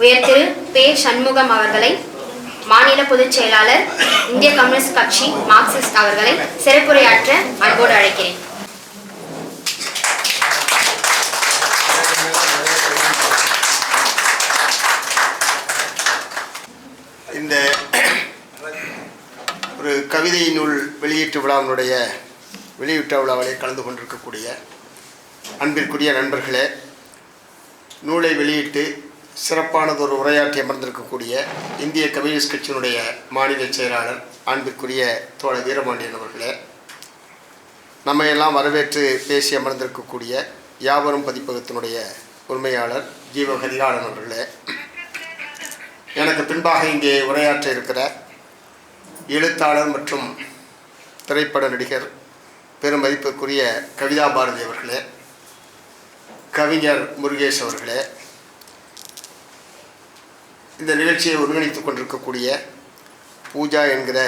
உயர் திரு பே. சண்முகம் அவர்களை மாநில பொதுச் செயலாளர் இந்திய கம்யூனிஸ்ட் கட்சி மார்க்சிஸ்ட் அவர்களை சிறப்புரையாற்ற அன்போடு அழைக்கிறேன். இந்த ஒரு கவிதை நூல் வெளியீட்டு விழாவினுடைய வெளியீட்டு விழாவிலே கலந்து கொண்டிருக்கக்கூடிய அன்பிற்குரிய நண்பர்களே நூலை வெளியிட்டு சிறப்பானதொரு உரையாற்றி அமர்ந்திருக்கக்கூடிய இந்திய கம்யூனிஸ்ட் கட்சியினுடைய மாநில செயலாளர் அன்பிற்குரிய தோழர் வீரபாண்டியன் அவர்களே நம்மையெல்லாம் வரவேற்று பேசி அமர்ந்திருக்கக்கூடிய யாவரும் பதிப்பகத்தினுடைய உரிமையாளர் ஜீவ கரிகாலன் அவர்களே எனக்கு பின்பாக இங்கே உரையாற்ற இருக்கிற எழுத்தாளர் மற்றும் திரைப்பட நடிகர் பெரும் மதிப்புக்குரிய கவிதா பாரதி அவர்களே கவிஞர் முருகேஷ் அவர்களே இந்த நிகழ்ச்சியை ஒருங்கிணைத்து கொண்டிருக்கக்கூடிய பூஜா என்கிற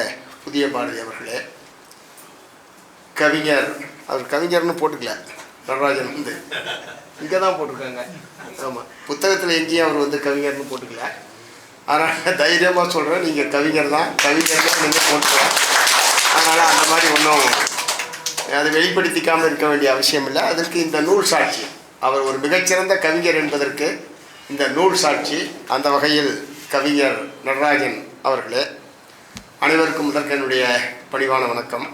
புதிய பாரதி அவர்களே கவிஞர் அவர் கவிஞர்னு போட்டுக்கல நடராஜன் வந்து. இங்கே தான் போட்டிருக்காங்க. ஆமாம் புத்தகத்தில் எங்கேயும் அவர் வந்து கவிஞர்னு போட்டுக்கல. அதனால் தைரியமாக சொல்கிறேன் நீங்கள் கவிஞர் தான். கவிஞர் தான் நீங்கள் போட்டுக்கலாம் அதனால் அந்த மாதிரி ஒன்றும் அதை வெளிப்படுத்திக்காமல் இருக்க வேண்டிய அவசியம் இல்லை. அதற்கு இந்த நூல் சாட்சி. அவர் ஒரு மிகச்சிறந்த கவிஞர் என்பதற்கு இந்த நூல் சாட்சி அந்த வகையில் கவிஞர் நடராஜன் அவர்களே அனைவருக்கும் முதற்க பணிவான வணக்கம்.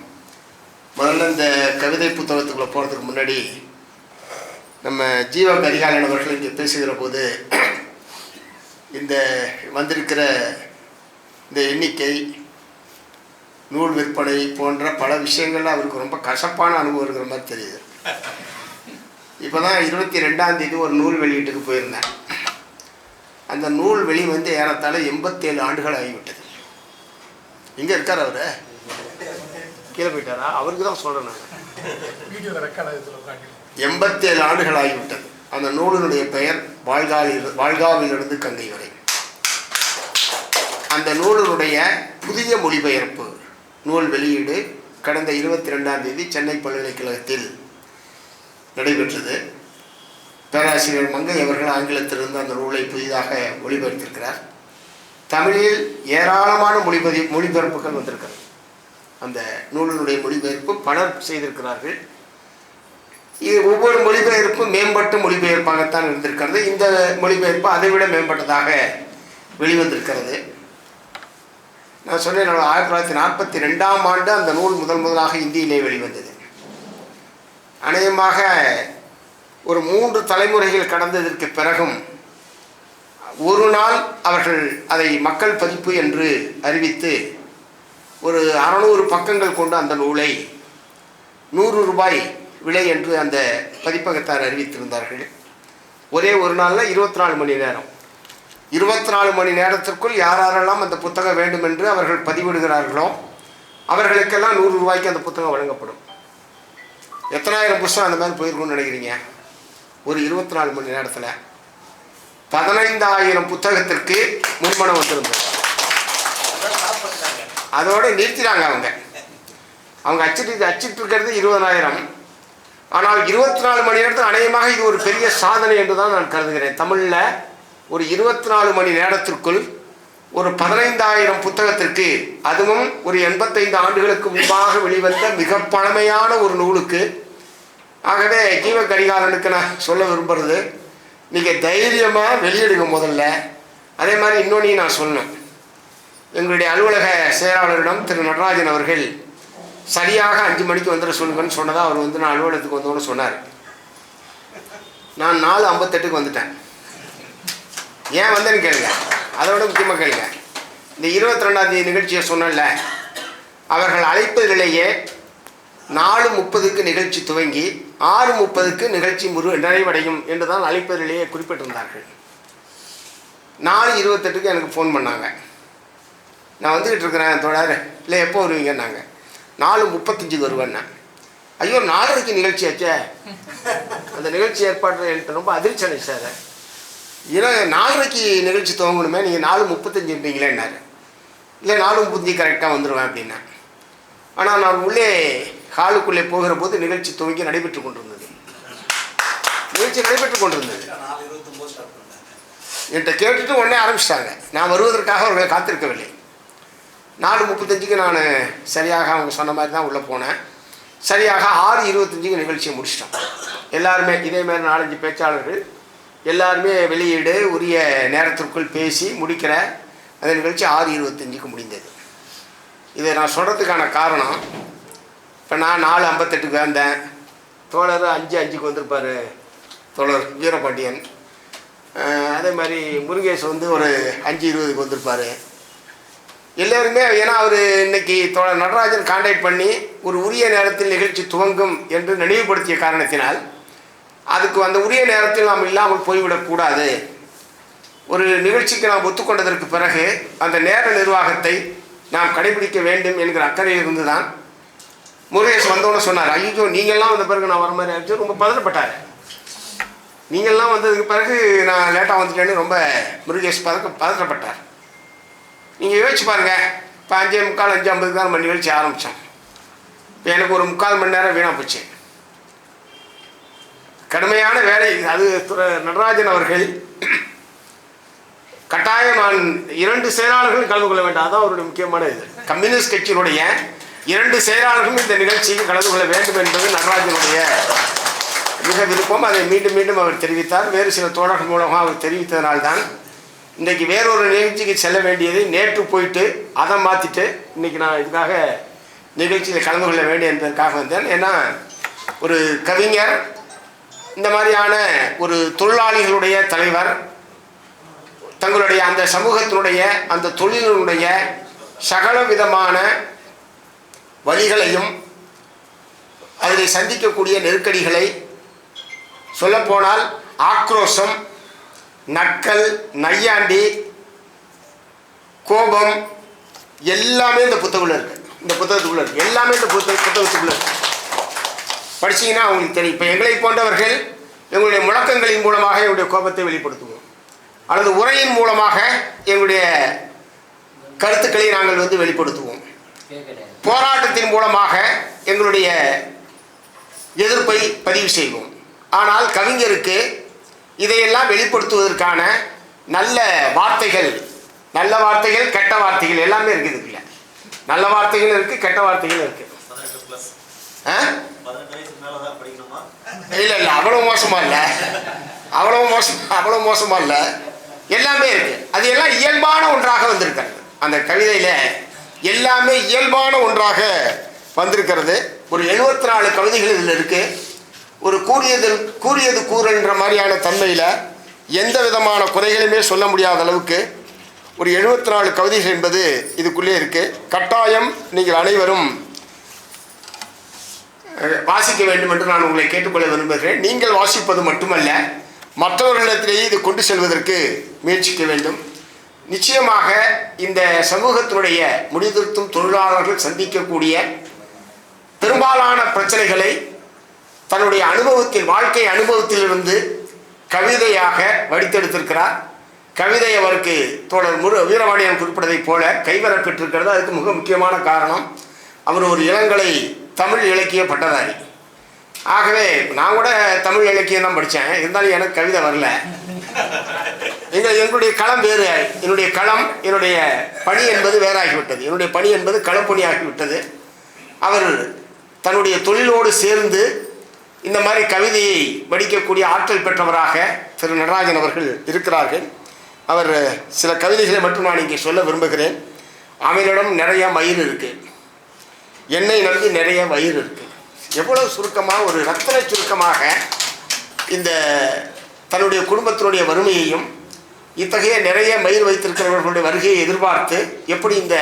முதல்ல இந்த கவிதை புத்தகத்துக்குள்ளே போகிறதுக்கு முன்னாடி நம்ம ஜீவ கரிகாலன் அவர்கள் இங்கே பேசுகிற போது இந்த வந்திருக்கிற இந்த எண்ணிக்கை நூல் விற்பனை போன்ற பல விஷயங்கள்ல அவருக்கு ரொம்ப கசப்பான அனுபவம் இருக்கிற மாதிரி தெரியுது. இப்போ தான் இருபத்தி ரெண்டாம் தேதி ஒரு நூல் வெளியீட்டுக்கு போயிருந்தேன். அந்த நூல் வெளி வந்து ஏறத்தாழ எண்பத்தேழு ஆண்டுகள் ஆகிவிட்டது. எங்கே இருக்கார் அவர்? கீழே போயிட்டாரா? அவருக்கு தான் சொல்கிறேன் நான். எண்பத்தேழு ஆண்டுகள் ஆகிவிட்டது. அந்த நூலினுடைய பெயர் வாழ்காவில் வாழ்காவிலிருந்து கங்கை வரை. அந்த நூலினுடைய புதிய மொழிபெயர்ப்பு நூல் வெளியீடு கடந்த இருபத்தி ரெண்டாம் தேதி சென்னை பல்கலைக்கழகத்தில் நடைபெற்றது. பேராசிரியர் மங்கை அவர்கள் ஆங்கிலத்திலிருந்து அந்த நூலை புதிதாக மொழிபெயர்த்திருக்கிறார் தமிழில் ஏராளமான மொழிபெயர் மொழிபெயர்ப்புகள் வந்திருக்கிறது. அந்த நூலினுடைய மொழிபெயர்ப்பு பலர் செய்திருக்கிறார்கள். இது ஒவ்வொரு மொழிபெயர்ப்பும் மேம்பட்ட மொழிபெயர்ப்பாகத்தான் இருந்திருக்கிறது. இந்த மொழிபெயர்ப்பு அதைவிட மேம்பட்டதாக வெளிவந்திருக்கிறது. நான் சொன்னேன் ஆயிரத்தி தொள்ளாயிரத்தி நாற்பத்தி ரெண்டாம் ஆண்டு அந்த நூல் முதல் முதலாக இந்தியிலே வெளிவந்தது. அநேகமாக ஒரு மூன்று தலைமுறைகள் கடந்ததற்கு பிறகும் ஒரு நாள் அவர்கள் அதை மக்கள் பதிப்பு என்று அறிவித்து ஒரு அறநூறு பக்கங்கள் கொண்ட அந்த நூலை நூறு ரூபாய் விலை என்று அந்த பதிப்பகத்தார் அறிவித்திருந்தார்கள். ஒரே ஒரு நாளில் இருபத்தி நாலு மணி நேரம். இருபத்தி நாலு மணி நேரத்திற்குள் யார் யாரெல்லாம் அந்த புத்தகம் வேண்டும் என்று அவர்கள் பதிவிடுகிறார்களோ அவர்களுக்கெல்லாம் நூறு ரூபாய்க்கு அந்த புத்தகம் வழங்கப்படும். எத்தனாயிரம் புஸ்தகம் அந்த மாதிரி போயிருக்கும்னு நினைக்கிறீங்க? ஒரு இருபத்தி நாலு மணி நேரத்தில் பதினைந்தாயிரம் புத்தகத்திற்கு முன்பணம் வந்திருந்தது. அதோடு நிறுத்தினாங்க அவங்க. அவங்க அச்சிட்டு அச்சிட்டு இருக்கிறது இருபதாயிரம். ஆனால் இருபத்தி நாலு மணி நேரத்தில் அநேகமாக இது ஒரு பெரிய சாதனை என்று தான் நான் கருதுகிறேன். தமிழில் ஒரு இருபத்தி நாலு மணி நேரத்திற்குள் ஒரு பதினைந்தாயிரம் புத்தகத்திற்கு அதுவும் ஒரு எண்பத்தைந்து ஆண்டுகளுக்கு முன்பாக வெளிவந்த மிக பழமையான ஒரு நூலுக்கு ஆகவே ஜீவ கடிகாரனுக்கு நான் சொல்ல விரும்புறது நீங்கள் தைரியமாக வெளியிடுங்க முதல்ல. அதே மாதிரி இன்னொன்றையும் நான் சொன்னேன். எங்களுடைய அலுவலக செயலாளரிடம் திரு நடராஜன் அவர்கள் சரியாக அஞ்சு மணிக்கு வந்துட சொல்லுங்கன்னு சொன்னதாக அவர் வந்து நான் அலுவலகத்துக்கு வந்தோன்னு சொன்னார். நான் நாலு ஐம்பத்தெட்டுக்கு வந்துட்டேன். ஏன் வந்தேன்னு கேளுங்க. அதோட முக்கியமாக கேளுங்க. இந்த இருபத்தி ரெண்டாந்தேதி நிகழ்ச்சியை சொன்னேன்ல அவர்கள் அழைப்பதிலேயே நாலு முப்பதுக்கு நிகழ்ச்சி துவங்கி ஆறு முப்பதுக்கு நிகழ்ச்சி முரு நிறைவடையும் என்று தான் அழைப்பதிலேயே குறிப்பிட்டிருந்தார்கள். நாலு இருபத்தெட்டுக்கு எனக்கு ஃபோன் பண்ணாங்க. நான் வந்துக்கிட்டு இருக்கிறேன் தொடர் இல்லை எப்போ வருவீங்கன்னாங்க. நாலு முப்பத்தஞ்சுக்கு வருவேன் நான் ஐயோ நாலரைக்கு நிகழ்ச்சி ஆச்சே. அந்த நிகழ்ச்சி ஏற்பாடு என்கிட்ட ரொம்ப அதிர்ச்சி அடைச்சார். ஏன்னா நாலரைக்கு நிகழ்ச்சி துவங்கணுமே நீங்கள் நாலு முப்பத்தஞ்சு இருப்பீங்களேன்னாரு இல்லை நாலு முப்பத்தஞ்சு கரெக்டாக வந்துடுவேன் அப்படின்னா. ஆனால் நான் உள்ளே ஹாலுக்குள்ளே போகிற போது நிகழ்ச்சி துவங்கி நடைபெற்று கொண்டிருந்தது. நிகழ்ச்சி நடைபெற்று கொண்டிருந்தது. என்கிட்ட கேட்டுட்டு உடனே ஆரம்பிச்சிட்டாங்க. நான் வருவதற்காக அவர்களை காத்திருக்கவில்லை. நாலு முப்பத்தஞ்சுக்கு நான் சரியாக அவங்க சொன்ன மாதிரி தான் உள்ளே போனேன். சரியாக ஆறு இருபத்தஞ்சுக்கு நிகழ்ச்சியை முடிச்சிட்டோம். எல்லாருமே இதே மாதிரி நாலஞ்சு பேச்சாளர்கள் எல்லாருமே வெளியீடு உரிய நேரத்திற்குள் பேசி முடிக்கிற அந்த நிகழ்ச்சி ஆறு இருபத்தஞ்சுக்கு முடிந்தது. இதை நான் சொல்கிறதுக்கான காரணம் இப்போ நான் நாலு ஐம்பத்தெட்டுக்கு வந்தேன். தோழர் அஞ்சு அஞ்சுக்கு வந்திருப்பார். தோழர் வீரபாண்டியன். அதே மாதிரி முருகேஷ் வந்து ஒரு அஞ்சு இருபதுக்கு வந்திருப்பார். எல்லோருமே ஏன்னா அவர் இன்னைக்கு தோழர் நடராஜன் காண்டாக்ட் பண்ணி ஒரு உரிய நேரத்தில் நிகழ்ச்சி துவங்கும் என்று நினைவுபடுத்திய காரணத்தினால் அதுக்கு அந்த உரிய நேரத்தில் நாம் இல்லாமல் போய்விடக்கூடாது ஒரு நிகழ்ச்சிக்கு நாம் ஒத்துக்கொண்டதற்கு பிறகு அந்த நேர நிர்வாகத்தை நாம் கடைபிடிக்க வேண்டும் என்கிற அக்கறையில் இருந்து தான் முருகேஷ் வந்தோன்னு சொன்னார் ஐயோ நீங்கள்லாம் வந்த பிறகு நான் வர மாதிரி ஆயிடுச்சு. ரொம்ப பதறப்பட்டார் நீங்கள்லாம் வந்ததுக்கு பிறகு நான் லேட்டாக வந்துட்டேன்னு ரொம்ப முருகேஷ் பதக்க பதற்றப்பட்டார் நீங்கள் யோசிச்சு பாருங்கள் இப்போ அஞ்சே முக்கால் அஞ்சு ஐம்பது தான் மணி நிகழ்ச்சி ஆரம்பித்தோம் இப்போ எனக்கு ஒரு முக்கால் மணி நேரம் வீணாக போச்சு. கடுமையான வேலை அது நடராஜன் அவர்கள். கட்டாயம் நான் இரண்டு செயலாளர்களும் கலந்து கொள்ள வேண்டாம். அதான் அவருடைய முக்கியமான இது. கம்யூனிஸ்ட் கட்சியினுடைய இரண்டு செயலாளர்களும் இந்த நிகழ்ச்சியில் கலந்து கொள்ள வேண்டும் என்பது நடராஜனுடைய மிக விருப்பம். அதை மீண்டும் மீண்டும் அவர் தெரிவித்தார். வேறு சில தோழர்கள் மூலமாக அவர் தெரிவித்ததனால்தான் இன்றைக்கு வேறொரு நிகழ்ச்சிக்கு செல்ல வேண்டியதை நேற்று போயிட்டு அதை மாற்றிட்டு இன்றைக்கி நான் இதுக்காக நிகழ்ச்சியில் கலந்து கொள்ள வேண்டும் என்பதற்காக வந்தேன். ஏன்னா ஒரு கவிஞர் இந்த மாதிரியான ஒரு தொழிலாளிகளுடைய தலைவர் தங்களுடைய அந்த சமூகத்தினுடைய அந்த தொழிலினுடைய சகல விதமான வழிகளையும் அதில் சந்திக்கக்கூடிய நெருக்கடிகளை சொல்லப்போனால் ஆக்ரோஷம் நக்கல் நையாண்டி கோபம் எல்லாமே இந்த புத்தகத்தில் இருக்குது இந்த புத்தகத்துக்குள்ளே இருக்குது எல்லாமே இந்த புத்தக புத்தகத்துக்குள்ளே இருக்குது படிச்சீங்கன்னா அவங்களுக்கு தெரியும். இப்போ எங்களை போன்றவர்கள் எங்களுடைய முழக்கங்களின் மூலமாக எங்களுடைய கோபத்தை வெளிப்படுத்துவோம். அல்லது உரையின் மூலமாக எங்களுடைய கருத்துக்களை நாங்கள் வந்து வெளிப்படுத்துவோம். போராட்டத்தின் மூலமாக எங்களுடைய எதிர்ப்பை பதிவு செய்வோம். ஆனால் கவிஞருக்கு இதையெல்லாம் வெளிப்படுத்துவதற்கான நல்ல வார்த்தைகள் நல்ல வார்த்தைகள் கெட்ட வார்த்தைகள் எல்லாமே இருக்குது இதுக்குள்ள. நல்ல வார்த்தைகள் இருக்கு கெட்ட வார்த்தைகள் இருக்கு. பதினெட்டு பிளஸ் ஆ? பதினெட்டு வயசுக்கு மேல தான் படிக்கணுமா? இல்ல இல்ல அவ்வளவு மோசமா இல்ல. அவ்வளவு மோசம் அவ்வளவு மோசமா இல்ல. எல்லாமே இருக்கு. அது எல்லாம் இயல்பான ஒன்றாக வந்திருக்கிறது. அந்த கவிதையில எல்லாமே இயல்பான ஒன்றாக வந்திருக்கிறது. ஒரு எழுபத்தி நாலு கவிதைகள் இதில் இருக்கு. ஒரு கூறியது கூறியது கூறுன்ற மாதிரியான தன்மையில் எந்த விதமான குறைகளுமே சொல்ல முடியாத அளவுக்கு ஒரு எழுபத்தி நாலு கவிதைகள் என்பது இதுக்குள்ளே இருக்கு. கட்டாயம் நீங்கள் அனைவரும் வாசிக்க வேண்டும் என்று நான் உங்களை கேட்டுக்கொள்ள விரும்புகிறேன். நீங்கள் வாசிப்பது மட்டுமல்ல மற்றவர்களிடத்திலேயே இது கொண்டு செல்வதற்கு முயற்சிக்க வேண்டும். நிச்சயமாக இந்த சமூகத்தினுடைய முடிதிருத்தும் தொழிலாளர்கள் சந்திக்கக்கூடிய பெரும்பாலான பிரச்சனைகளை தன்னுடைய அனுபவத்தில் வாழ்க்கை அனுபவத்திலிருந்து கவிதையாக வடித்தெடுத்திருக்கிறார். கவிதை அவருக்கு தோழர் முரு வீரவாணியன் குறிப்பிட்டதைப் போல கைவரப்பெற்றிருக்கிறது. அதுக்கு மிக முக்கியமான காரணம் அவர் ஒரு இளங்கலை தமிழ் இலக்கிய பட்டதாரி. ஆகவே நான் கூட தமிழ் இலக்கியம் தான் படித்தேன் இருந்தாலும் எனக்கு கவிதை வரல. எங்கள் எங்களுடைய களம் வேறு. என்னுடைய களம் என்னுடைய பணி என்பது வேறாகிவிட்டது. என்னுடைய பணி என்பது களப்பணியாகிவிட்டது. அவர் தன்னுடைய தொழிலோடு சேர்ந்து இந்த மாதிரி கவிதையை வடிக்கக்கூடிய ஆற்றல் பெற்றவராக திரு நடராஜன் அவர்கள் இருக்கிறார்கள். அவர் சில கவிதைகளை மட்டும் நான் இங்கே சொல்ல விரும்புகிறேன். அவனிடம் நிறைய மயிர் இருக்கு. என்னை நம்பி நிறைய மயிர் இருக்கு. எவ்வளவு சுருக்கமாக ஒரு ரத்தன சுருக்கமாக இந்த தன்னுடைய குடும்பத்தினுடைய வறுமையையும் இத்தகைய நிறைய மயிர் வைத்திருக்கிறவர்களுடைய வருகையை எதிர்பார்த்து எப்படி இந்த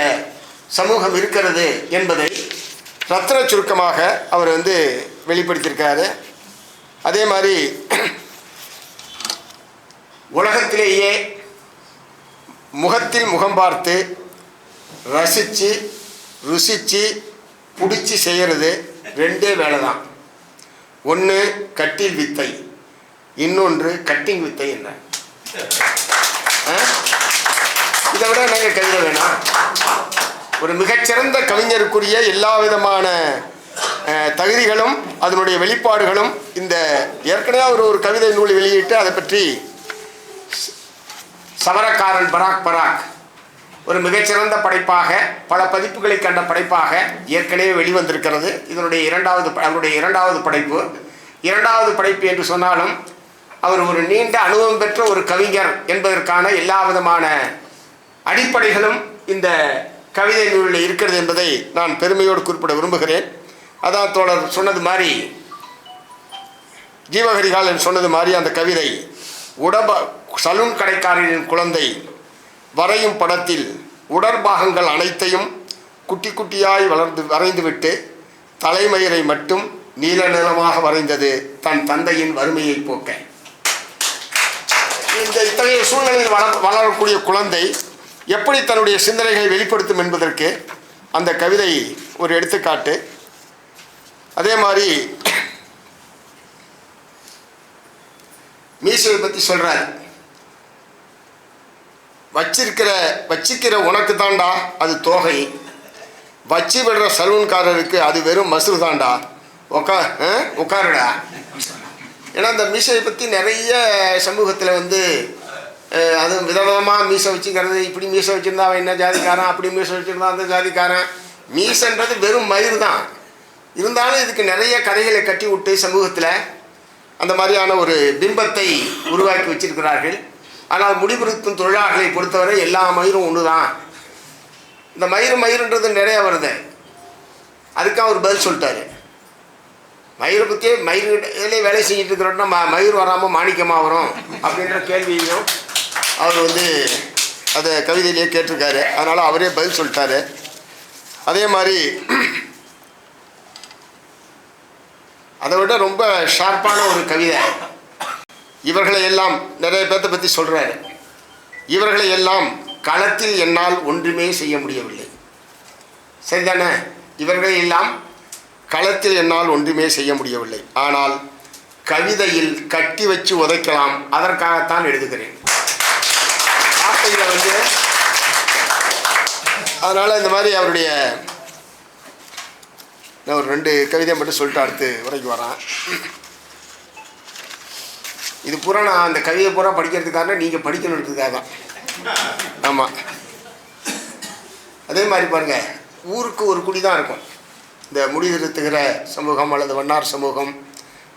சமூகம் இருக்கிறது என்பதை ரத்தன சுருக்கமாக அவர் வந்து வெளிப்படுத்தியிருக்காரு அதே மாதிரி உலகத்திலேயே முகத்தில் முகம் பார்த்து ரசித்து ருசித்து பிடிச்சி செய்கிறது ரெண்டே வேலை தான் ஒன்று கட்டில் வித்தை இன்னொன்று கட்டிங் வித்தை என்ன? ஆ? இதை விட நாங்கள் கவிதை வேணாம்? ஒரு மிகச்சிறந்த கவிஞருக்குரிய எல்லா விதமான தகுதிகளும் அதனுடைய வெளிப்பாடுகளும் இந்த ஏற்கனவே அவர் ஒரு கவிதை நூல் வெளியிட்டு அதை பற்றி சவரக்காரன் பராக் பராக் ஒரு மிகச்சிறந்த படைப்பாக பல பதிப்புகளை கண்ட படைப்பாக ஏற்கனவே வெளிவந்திருக்கிறது. இதனுடைய இரண்டாவது ப- அவருடைய இரண்டாவது படைப்பு. இரண்டாவது படைப்பு என்று சொன்னாலும் அவர் ஒரு நீண்ட அனுபவம் பெற்ற ஒரு கவிஞர் என்பதற்கான எல்லா விதமான அடிப்படைகளும் இந்த கவிதை நூலில் இருக்கிறது என்பதை நான் பெருமையோடு குறிப்பிட விரும்புகிறேன். அதான் தோழர் சொன்னது மாதிரி ஜீவகரிகாலன் சொன்னது மாதிரி அந்த கவிதை உடப சலூன் கடைக்காரரின் குழந்தை வரையும் படத்தில் உடற்பாகங்கள் அனைத்தையும் குட்டி குட்டியாய் வளர்ந்து வரைந்துவிட்டு தலைமயிரை மட்டும் நீல நிலமாக வரைந்தது தன் தந்தையின் வறுமையை போக்க. இந்த இத்தகைய சூழ்நிலையில் வளர் வளரக்கூடிய குழந்தை எப்படி தன்னுடைய சிந்தனைகளை வெளிப்படுத்தும் என்பதற்கு அந்த கவிதை ஒரு எடுத்துக்காட்டு. அதே மாதிரி மீசையை பற்றி சொல்கிறார் வச்சிருக்கிற வச்சிக்கிற உனக்கு தாண்டா அது தோகை. வச்சு விடுற சலூன்காரருக்கு அது வெறும் மசுறு தாண்டா உக்கா ஆ? உட்காருடா ஏன்னா அந்த மீசையை பற்றி நிறைய சமூகத்தில் வந்து அது விதவிதமாக மீசை வச்சுக்கிறது. இப்படி மீசை வச்சுருந்தா அவன் என்ன ஜாதிக்காரன்? அப்படி மீசை வச்சுருந்தா அந்த ஜாதிக்காரன். மீசன்றது வெறும் மயிறு தான். இருந்தாலும் இதுக்கு நிறைய கதைகளை கட்டி விட்டு சமூகத்தில் அந்த மாதிரியான ஒரு பிம்பத்தை உருவாக்கி வச்சிருக்கிறார்கள். ஆனால் முடிபிருத்தும் தொழிலாளர்களை பொறுத்தவரை எல்லா மயிரும் ஒன்று தான் இந்த மயிறு மயிருன்றது நிறைய வருது. அதுக்காக அவர் பதில் சொல்லிட்டாரு. மயிரை பற்றியே மயிலே வேலை செஞ்சுட்டு இருக்கிறோம்னா ம மயிர் வராமல் மாணிக்கமாக வரும் அப்படின்ற கேள்வியையும் அவர் வந்து அதை கவிதையிலேயே கேட்டிருக்காரு. அதனால் அவரே பதில் சொல்லிட்டாரு. அதே மாதிரி அதை விட ரொம்ப ஷார்ப்பான ஒரு கவிதை. இவர்களை எல்லாம் நிறைய பேர்த்த பற்றி சொல்கிறாரு இவர்களை எல்லாம் களத்தில் என்னால் ஒன்றுமே செய்ய முடியவில்லை. சரிதானே? இவர்களை எல்லாம் களத்தில் என்னால் ஒன்றுமே செய்ய முடியவில்லை. ஆனால் கவிதையில் கட்டி வச்சு உதைக்கலாம் அதற்காகத்தான் எழுதுகிறேன். வார்த்தைகளை வந்து அதனால் இந்த மாதிரி அவருடைய நான் ஒரு ரெண்டு கவிதை மட்டும் சொல்லிட்டு அடுத்து உரைக்கு வரேன். இது பூரா நான் அந்த கவியை பூரா படிக்கிறதுக்காக நீங்கள் படிக்கணுன்றதுக்காக தான். ஆமாம் அதே மாதிரி பாருங்க ஊருக்கு ஒரு குடி தான் இருக்கும். இந்த முடிதிருத்துகிற சமூகம் அல்லது வண்ணார் சமூகம்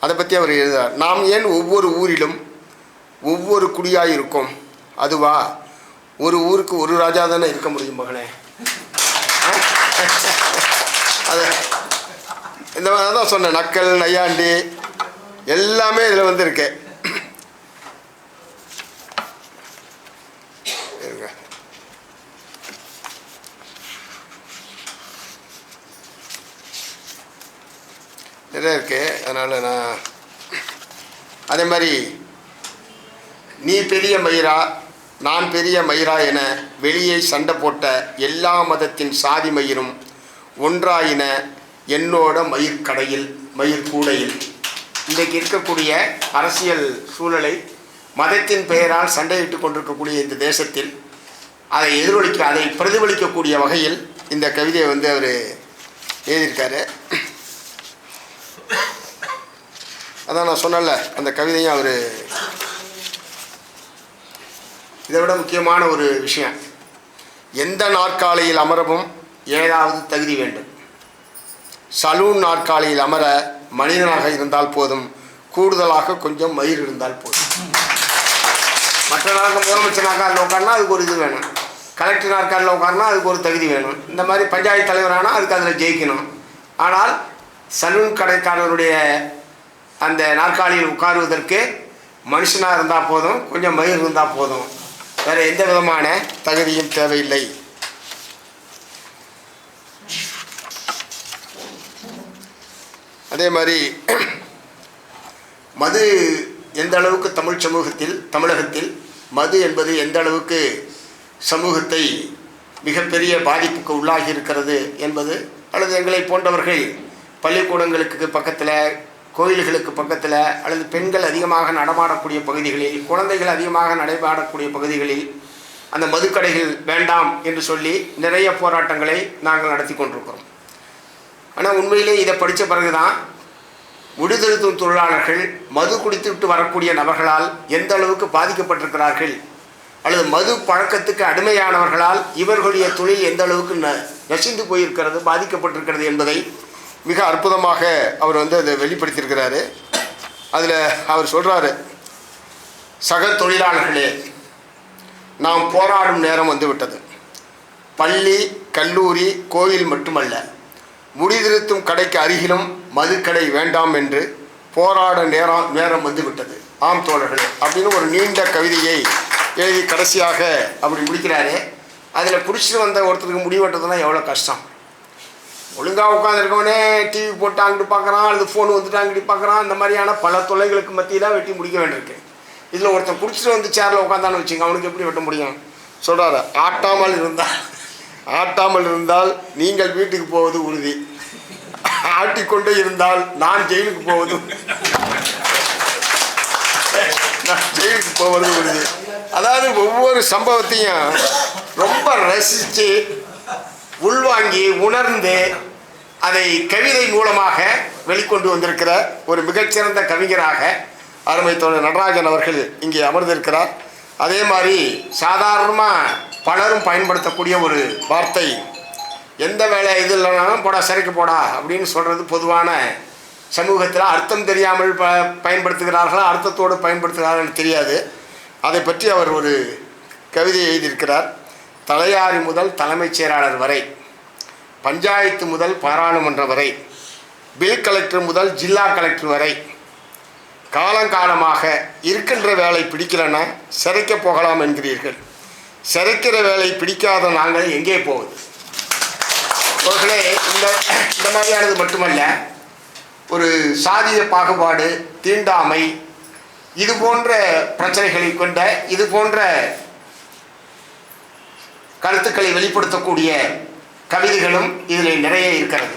அதை பற்றி அவர் எழுதுகிறார் நாம் ஏன் ஒவ்வொரு ஊரிலும் ஒவ்வொரு குடியாக இருக்கும்? அதுவா ஒரு ஊருக்கு ஒரு ராஜா தானே இருக்க முடியும் மகனே அது இந்த மாதிரி தான் சொன்னேன். நக்கல் நையாண்டி எல்லாமே இதில் வந்து நிறைய இருக்குது அதனால் நான் அதே மாதிரி நீ பெரிய மயிரா நான் பெரிய மயிரா என வெளியே சண்டை போட்ட எல்லா மதத்தின் சாதி மயிரும் ஒன்றாயின என்னோட மயிர் கடையில் மயிர் கூடையில். இன்றைக்கு இருக்கக்கூடிய அரசியல் சூழலை மதத்தின் பெயரால் சண்டையிட்டு கொண்டிருக்கக்கூடிய இந்த தேசத்தில் அதை எதிரொலிக்க அதை பிரதிபலிக்கக்கூடிய வகையில் இந்த கவிதையை வந்து அவர் எழுதியிருக்காரு. அதான் நான் சொன்னேன்ல அந்த கவிதையும் அவர் இதை விட முக்கியமான ஒரு விஷயம். எந்த நாற்காலியில் அமரவும் ஏதாவது தகுதி வேண்டும். சலூன் நாற்காலியில் அமர மனிதனாக இருந்தால் போதும் கூடுதலாக கொஞ்சம் மயிர் இருந்தால் போதும். மற்ற நாளுக்கு முதலமைச்சர் நாற்காலில் உட்காருனா அதுக்கு ஒரு இது வேணும். கலெக்டர் நாற்காலில் உட்காருனா அதுக்கு ஒரு தகுதி வேணும். இந்த மாதிரி பஞ்சாயத்து தலைவரானால் அதுக்கு அதில் ஜெயிக்கணும். ஆனால் சலூன் கடைக்காரருடைய அந்த நாற்காலியில் உட்காருவதற்கு மனுஷனாக இருந்தால் போதும் கொஞ்சம் மயிர் இருந்தால் போதும். வேறு எந்த விதமான தகுதியும் தேவையில்லை. அதே மாதிரி மது எந்த அளவுக்கு தமிழ் சமூகத்தில் தமிழகத்தில் மது என்பது எந்த அளவுக்கு சமூகத்தை மிகப்பெரிய பாதிப்புக்கு உள்ளாகி இருக்கிறது என்பது அல்லது எங்களை போன்றவர்கள் பள்ளிக்கூடங்களுக்கு பக்கத்தில் கோயில்களுக்கு பக்கத்தில் அல்லது பெண்கள் அதிகமாக நடமாடக்கூடிய பகுதிகளில் குழந்தைகள் அதிகமாக நடைபாடக்கூடிய பகுதிகளில் அந்த மதுக்கடைகள் வேண்டாம் என்று சொல்லி நிறைய போராட்டங்களை நாங்கள் நடத்தி கொண்டிருக்கிறோம். ஆனால் உண்மையிலே இதை படித்த பிறகு தான் முடிதிருத்தும் தொழிலாளர்கள் மது குடித்துவிட்டு வரக்கூடிய நபர்களால் எந்த அளவுக்கு பாதிக்கப்பட்டிருக்கிறார்கள் அல்லது மது பழக்கத்துக்கு அடிமையானவர்களால் இவர்களுடைய தொழில் எந்த அளவுக்கு ந நசிந்து போயிருக்கிறது பாதிக்கப்பட்டிருக்கிறது என்பதை மிக அற்புதமாக அவர் வந்து அதை வெளிப்படுத்தியிருக்கிறாரு. அதில் அவர் சொல்கிறாரு சக தொழிலாளர்களே நாம் போராடும் நேரம் வந்துவிட்டது. பள்ளி கல்லூரி கோயில் மட்டுமல்ல முடிதிருத்தும் கடைக்கு அருகிலும் மதுக்கடை வேண்டாம் என்று போராட நேரம் நேரம் வந்துவிட்டது. ஆம் தோழர்களே அப்படின்னு ஒரு நீண்ட கவிதையை எழுதி கடைசியாக அப்படி முடிக்கிறாரு. அதில் பிடிச்சிட்டு வந்த ஒருத்தருக்கு முடிவெட்டதுன்னா எவ்வளோ கஷ்டம். ஒழுங்காக உட்காந்துருக்கவனே டிவி போட்டு அங்கிட்டு பார்க்குறான் அல்லது ஃபோன் வந்துட்டு அங்கிட்டு பார்க்குறான் இந்த மாதிரியான பல தொல்லைகளுக்கு மத்தியில் வெட்டி முடிக்க வேண்டியிருக்கு. இதில் ஒருத்தன் பிடிச்சிட்டு வந்து சேரில் உட்காந்தான்னு வச்சுங்க அவனுக்கு எப்படி வெட்ட முடியும்? சொல்கிறாரு ஆட்டாமல் இருந்தால் ஆட்டாமல் இருந்தால் நீங்கள் வீட்டுக்கு போவது உறுதி. ஆட்டிக்கொண்டே இருந்தால் நான் ஜெயிலுக்கு போவது நான் ஜெயிலுக்கு போவது உறுதி. அதாவது ஒவ்வொரு சம்பவத்தையும் ரொம்ப ரசித்து உள்வாங்கி உணர்ந்து அதை கவிதை மூலமாக வெளிக்கொண்டு வந்திருக்கிற ஒரு மிகச்சிறந்த கவிஞராக அருமை தோழர் நடராஜன் அவர்கள் இங்கே அமர்ந்திருக்கிறார். அதே மாதிரி சாதாரணமாக பலரும் பயன்படுத்தக்கூடிய ஒரு வார்த்தை எந்த வேலை இது இல்லைனாலும் போடா சரிக்கு போடா அப்படின்னு சொல்கிறது பொதுவான சமூகத்தில் அர்த்தம் தெரியாமல் ப பயன்படுத்துகிறார்களா அர்த்தத்தோடு பயன்படுத்துகிறார்கள் தெரியாது. அதை பற்றி அவர் ஒரு கவிதை எழுதியிருக்கிறார். தலையாரி முதல் தலைமைச் செயலாளர் வரை பஞ்சாயத்து முதல் பாராளுமன்றம் வரை பில் கலெக்டர் முதல் ஜில்லா கலெக்டர் வரை காலங்காலமாக இருக்கின்ற வேலை பிடிக்கலன்னா சிறைக்க போகலாம் என்கிறீர்கள். சிறைக்கிற வேலை பிடிக்காத நாங்கள் எங்கே போகுது அவர்களே இந்த இந்த மாதிரியானது மட்டுமல்ல ஒரு சாதிய பாகுபாடு தீண்டாமை இது போன்ற பிரச்சனைகளை கொண்ட இது போன்ற கருத்துக்களை வெளிப்படுத்தக்கூடிய கவிதைகளும் இதில் நிறைய இருக்கிறது.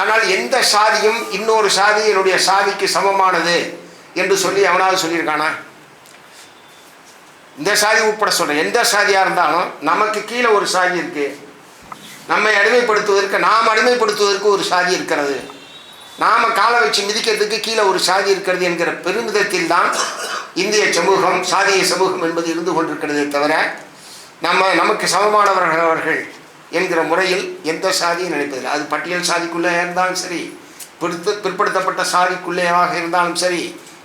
ஆனால் எந்த சாதியும் இன்னொரு சாதி என்னுடைய சாதிக்கு சமமானது என்று சொல்லி அவனாவது சொல்லியிருக்கானா? இந்த சாதி உட்பட சொல்கிறேன் எந்த சாதியாக இருந்தாலும் நமக்கு கீழே ஒரு சாதி இருக்குது நம்மை அடிமைப்படுத்துவதற்கு நாம் அடிமைப்படுத்துவதற்கு ஒரு சாதி இருக்கிறது. நாம் காலை வச்சு மிதிக்கிறதுக்கு கீழே ஒரு சாதி இருக்கிறது என்கிற பெருமிதத்தில் தான் இந்திய சமூகம் சாதிய சமூகம் என்பது இருந்து கொண்டிருக்கிறதே தவிர நம்ம நமக்கு சமமானவர்கள் அவர்கள் என்கிற முறையில் எந்த சாதியும் நினைப்பதில்லை. அது பட்டியல் சாதிக்குள்ளே இருந்தாலும் சரி பிற்படுத்த பிற்படுத்தப்பட்ட சாதிக்குள்ளேயாக இருந்தாலும் சரி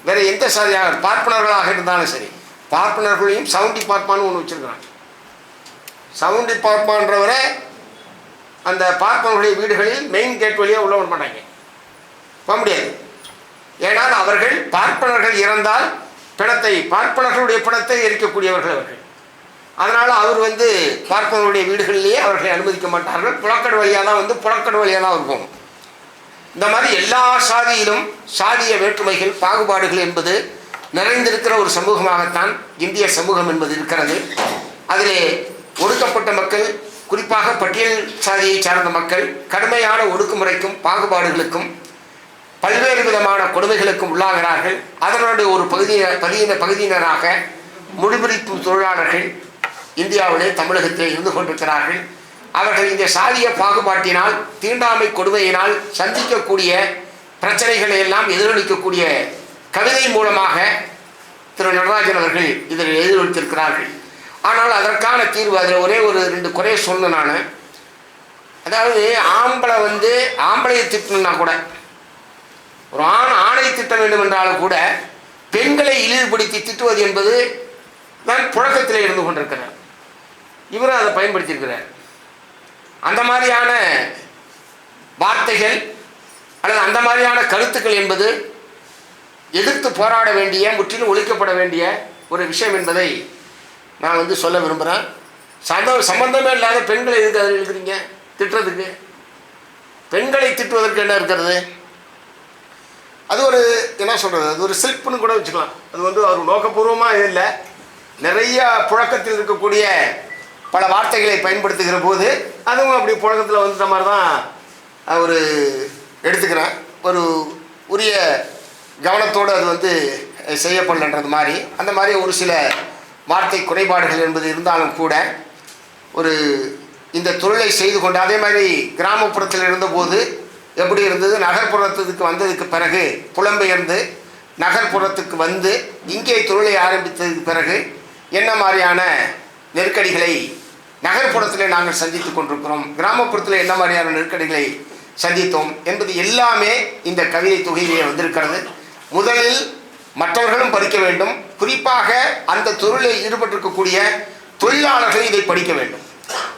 வேறு எந்த சாதியாக பார்ப்பனர்களாக இருந்தாலும் சரி பார்ப்பனர்களையும் சவுண்டி பார்ப்பான்னு ஒன்று வச்சுருக்கிறாங்க. சவுண்டி பார்ப்பான்றவரை அந்த பார்ப்பனர்களுடைய வீடுகளில் மெயின் கேட் வழியாக உள்ள விட மாட்டாங்க. போக முடியாது. ஏனால் அவர்கள் பார்ப்பனர்கள் இறந்தால் பிணத்தை பார்ப்பனர்களுடைய பிணத்தை எரிக்கக்கூடியவர்கள் அவர்கள். அதனால் அவர் வந்து பார்ப்பவர்களுடைய வீடுகளிலேயே அவர்களை அனுமதிக்க மாட்டார்கள். புலக்கடு வழியாக தான் வந்து புலக்கடு வழியாக தான் அவர் போகும். இந்த மாதிரி எல்லா சாதியிலும் சாதிய வேற்றுமைகள் பாகுபாடுகள் என்பது நிறைந்திருக்கிற ஒரு சமூகமாகத்தான் இந்திய சமூகம் என்பது இருக்கிறது. அதிலே ஒடுக்கப்பட்ட மக்கள் குறிப்பாக பட்டியல் சாதியை சார்ந்த மக்கள் கடுமையான ஒடுக்குமுறைக்கும் பாகுபாடுகளுக்கும் பல்வேறு விதமான கொடுமைகளுக்கும் உள்ளாகிறார்கள். அதனுடைய ஒரு பகுதியினர் பகுதியின பகுதியினராக முடிபிடிப்பு தொழிலாளர்கள் இந்தியாவிலே தமிழகத்திலே இருந்து கொண்டிருக்கிறார்கள். அவர்கள் இந்த சாதிய பாகுபாட்டினால் தீண்டாமை கொடுமையினால் சந்திக்கக்கூடிய பிரச்சனைகளை எல்லாம் எதிரொலிக்கக்கூடிய கவிதை மூலமாக திரு நடராஜன் அவர்கள் இதில் எதிரொலித்திருக்கிறார்கள் ஆனால் அதற்கான தீர்வு அதில் ஒரே ஒரு ரெண்டு குறைய சொன்னேன் நான். அதாவது ஆம்பளை வந்து ஆம்பளையை திட்டணும்னா கூட ஒரு ஆண் ஆணை திட்ட வேண்டும் என்றாலும் கூட பெண்களை இழிவுபடுத்தி திட்டுவது என்பது நான் புழக்கத்தில் இருந்து கொண்டிருக்கிறேன். இவரும் அதை பயன்படுத்தியிருக்கிறார். அந்த மாதிரியான வார்த்தைகள் அல்லது அந்த மாதிரியான கருத்துக்கள் என்பது எதிர்த்து போராட வேண்டிய முற்றிலும் ஒழிக்கப்பட வேண்டிய ஒரு விஷயம் என்பதை நான் வந்து சொல்ல விரும்புகிறேன் சந்த சம்பந்தமே இல்லாத பெண்களை எதுக்கு அதில் இருக்கிறீங்க திட்டுறதுக்கு. பெண்களை திட்டுவதற்கு என்ன இருக்கிறது? அது ஒரு என்ன சொல்கிறது அது ஒரு சில்ப்னு கூட வச்சுக்கலாம். அது வந்து அவர் நோக்கபூர்வமாக இல்லை. நிறைய புழக்கத்தில் இருக்கக்கூடிய பல வார்த்தைகளை பயன்படுத்துகிற போது அதுவும் அப்படி புழக்கத்தில் வந்துட்ட மாதிரி தான் ஒரு எடுத்துக்கிறேன் ஒரு உரிய கவனத்தோடு அது வந்து செய்யப்படலன்றது மாதிரி. அந்த மாதிரி ஒரு சில வார்த்தை குறைபாடுகள் என்பது இருந்தாலும் கூட ஒரு இந்த தொழிலை செய்து கொண்டு அதே மாதிரி கிராமப்புறத்தில் இருந்தபோது எப்படி இருந்தது? நகர்ப்புறத்துக்கு வந்ததுக்கு பிறகு புலம்பெயர்ந்து நகர்ப்புறத்துக்கு வந்து இங்கே தொழிலை ஆரம்பித்ததுக்கு பிறகு என்ன மாதிரியான நெருக்கடிகளை நகர்ப்புறத்தில் நாங்கள் சந்தித்துக் கொண்டிருக்கிறோம். கிராமப்புறத்தில் என்ன மாதிரியான நெருக்கடிகளை சந்தித்தோம் என்பது எல்லாமே இந்த கவிதை தொகையிலே வந்திருக்கிறது. முதலில் மற்றவர்களும் படிக்க வேண்டும். குறிப்பாக அந்த தொழிலில் ஈடுபட்டிருக்கக்கூடிய தொழிலாளர்கள் இதை படிக்க வேண்டும்.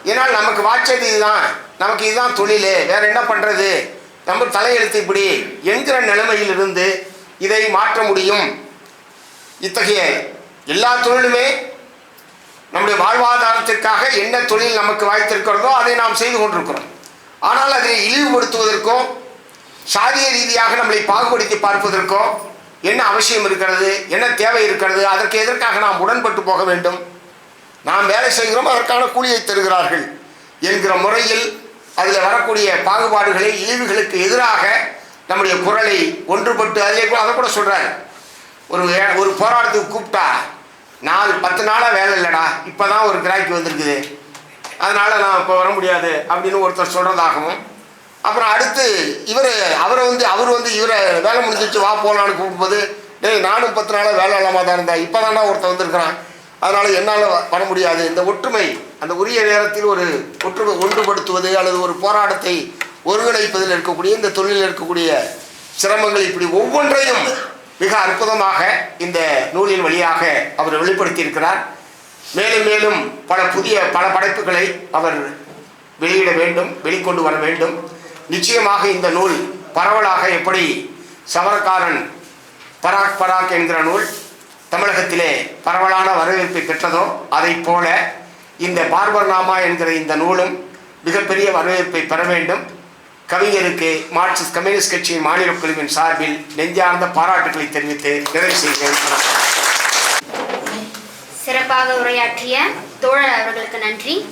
ஏன்னால் நமக்கு வாட்சது இதுதான். நமக்கு இதுதான் தொழில். வேற என்ன பண்ணுறது நம்ம தலையெழுத்து இப்படி என்கிற நிலைமையிலிருந்து இதை மாற்ற முடியும். இத்தகைய எல்லா தொழிலுமே நம்முடைய வாழ்வாதாரத்திற்காக என்ன தொழில் நமக்கு வாய்த்திருக்கிறதோ அதை நாம் செய்து கொண்டிருக்கிறோம். ஆனால் அதை இழிவுபடுத்துவதற்கோ சாதிய ரீதியாக நம்மளை பாகுபடுத்தி பார்ப்பதற்கோ என்ன அவசியம் இருக்கிறது என்ன தேவை இருக்கிறது அதற்கு எதற்காக நாம் உடன்பட்டு போக வேண்டும்? நாம் வேலை செய்கிறோம் அதற்கான கூலியை தருகிறார்கள் என்கிற முறையில் அதில் வரக்கூடிய பாகுபாடுகளை இழிவுகளுக்கு எதிராக நம்முடைய குரலை ஒன்றுபட்டு அதிலே கூட அதை கூட சொல்கிறார் ஒரு ஒரு போராட்டத்துக்கு கூப்பிட்டா நாலு பத்து நாளாக வேலை இல்லைடா. இப்போ தான் ஒரு கிராக்கி வந்திருக்குது. அதனால் நான் இப்போ வர முடியாது அப்படின்னு ஒருத்தர் சொல்கிறதாகவும் அப்புறம் அடுத்து இவர் அவரை வந்து அவர் வந்து இவரை வேலை முடிஞ்சிச்சு வா போகலான்னு கூப்பிடும்போது டேய் நானும் பத்து நாளாக வேலை இல்லாமல் தான் இருந்தேன். இப்போ தான்டா ஒருத்தர் வந்திருக்கிறான். அதனால் என்னால் வர முடியாது. இந்த ஒற்றுமை அந்த உரிய நேரத்தில் ஒரு ஒற்றுமை ஒன்றுபடுத்துவது அல்லது ஒரு போராட்டத்தை ஒருங்கிணைப்பதில் இருக்கக்கூடிய இந்த தொழிலில் இருக்கக்கூடிய சிரமங்கள் இப்படி ஒவ்வொன்றையும் மிக அற்புதமாக இந்த நூலின் வழியாக அவர் வெளிப்படுத்தியிருக்கிறார். மேலும் மேலும் பல புதிய பல படைப்புகளை அவர் வெளியிட வேண்டும் வெளிக்கொண்டு வர வேண்டும். நிச்சயமாக இந்த நூல் பரவலாக எப்படி சவரக்காரன் பராக் பராக் என்கிற நூல் தமிழகத்திலே பரவலான வரவேற்பை பெற்றதோ அதைப் போல இந்த பார்பர் நாமா என்கிற இந்த நூலும் மிகப்பெரிய வரவேற்பை பெற வேண்டும். கவிஞருக்கு மார்க்சிஸ்ட் கம்யூனிஸ்ட் கட்சியின் மாநில குழுவின் சார்பில் நெஞ்சார்ந்த பாராட்டுகளை தெரிவித்து நிறைவு செய்கிறேன். சிறப்பாக உரையாற்றிய தோழர் அவர்களுக்கு நன்றி.